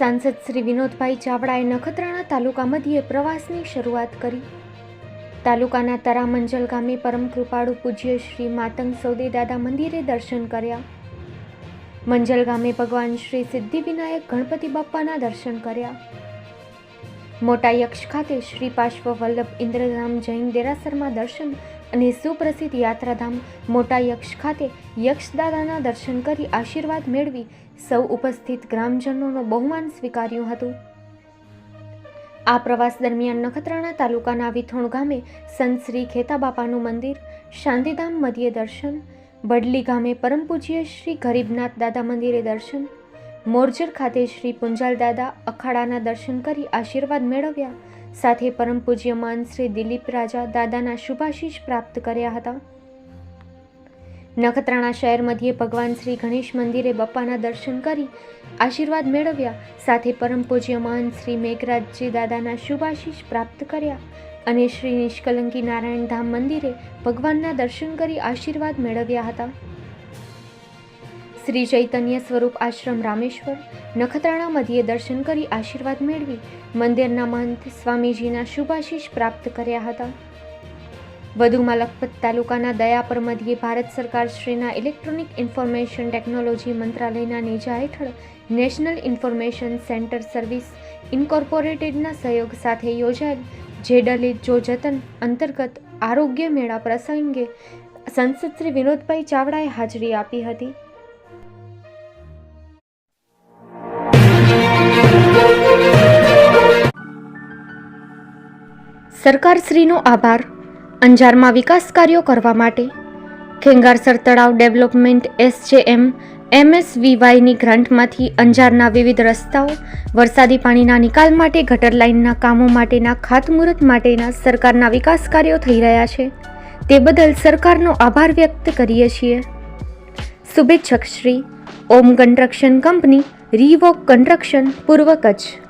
સાંસદ શ્રી વિનોદભાઈ ચાવડાએ નખત્રાણા તાલુકા મધ્યે પ્રવાસની શરૂઆત કરી. તાલુકાના તરામંજલ ગામે પરમ કૃપાળુ પૂજ્ય શ્રી માતંગ સૌદે દાદા મંદિરે દર્શન કર્યા. મંજલ ગામે ભગવાન શ્રી સિદ્ધિવિનાયક ગણપતિ બાપ્પાના દર્શન કર્યા. મોટા યક્ષ ખાતે શ્રી પાર્શ્વ વલ્લભ ઇન્દ્રધામ જૈન દેરાસરમાં દર્શન અને સુપ્રસિદ્ધ યાત્રાધામ મોટા યક્ષ ખાતે યક્ષદાદાના દર્શન કરી આશીર્વાદ મેળવી સૌ ઉપસ્થિત ગ્રામજનોનો બહુમાન સ્વીકાર્યું હતું. આ પ્રવાસ દરમિયાન નખત્રાણા તાલુકાના વિથોણ ગામે સંત શ્રી ખેતાબાપાનું મંદિર, શાંતિધામ મધ્યે દર્શન, બડલી ગામે પરમ પૂજ્ય શ્રી ગરીબનાથ દાદા મંદિરે દર્શન, મોરજર ખાતે શ્રી પુંજાલ દાદા અખાડાના દર્શન કરી આશીર્વાદ મેળવ્યા સાથે પરમ પૂજ્ય માન શ્રી દિલીપ રાજા દાદાના શુભાશીષ પ્રાપ્ત કર્યા હતા. નખત્રાણા શહેર મધ્યે ભગવાન શ્રી ગણેશ મંદિરે બપ્પાના દર્શન કરી આશીર્વાદ મેળવ્યા. સાથે પરમ પૂજ્ય મહાન શ્રી મેઘરાજજી દાદાના શુભાશીષ પ્રાપ્ત કર્યા અને શ્રી નિષ્કલંકી નારાયણ ધામ મંદિરે ભગવાનના દર્શન કરી આશીર્વાદ મેળવ્યા હતા. શ્રી ચૈતન્ય સ્વરૂપ આશ્રમ રામેશ્વર, નખત્રાણા મધ્યે દર્શન કરી આશીર્વાદ મેળવી મંદિરના મહંત સ્વામીજીના શુભાશીષ પ્રાપ્ત કર્યા હતા. વધુમાં લખપત તાલુકાના દયાપર મધ્યે ભારત સરકાર શ્રીના ઇલેક્ટ્રોનિક ઇન્ફોર્મેશન ટેકનોલોજી મંત્રાલયના નેજા હેઠળ નેશનલ ઇન્ફોર્મેશન સેન્ટર સર્વિસ ઇન્કોર્પોરેટેડના સહયોગ સાથે યોજાયેલ જેડલિત જો જતન અંતર્ગત આરોગ્ય મેળા પ્રસંગે સંસદ શ્રી વિનોદભાઈ ચાવડાએ હાજરી આપી હતી. સરકારશ્રીનો આભાર. અંજારમાં વિકાસ કાર્યો કરવા માટે. ખેંગારસર તળાવ ડેવલપમેન્ટ એસજેએમ, એમએસવીવાયની ગ્રાન્ટમાંથી અંજારના વિવિધ રસ્તાઓ, વરસાદી પાણીના નિકાલ માટે ગટર લાઇનના કામો માટેના ખાતમુહૂર્ત માટેના સરકારના વિકાસ કાર્યો થઈ રહ્યા છે. તે બદલ સરકારનો આભાર વ્યક્ત કરીએ છીએ. શુભેચ્છક શ્રી, ઓમ કન્સ્ટ્રક્શન કંપની, રીવોક કન્સ્ટ્રક્શન, પૂર્વ કચ્છ.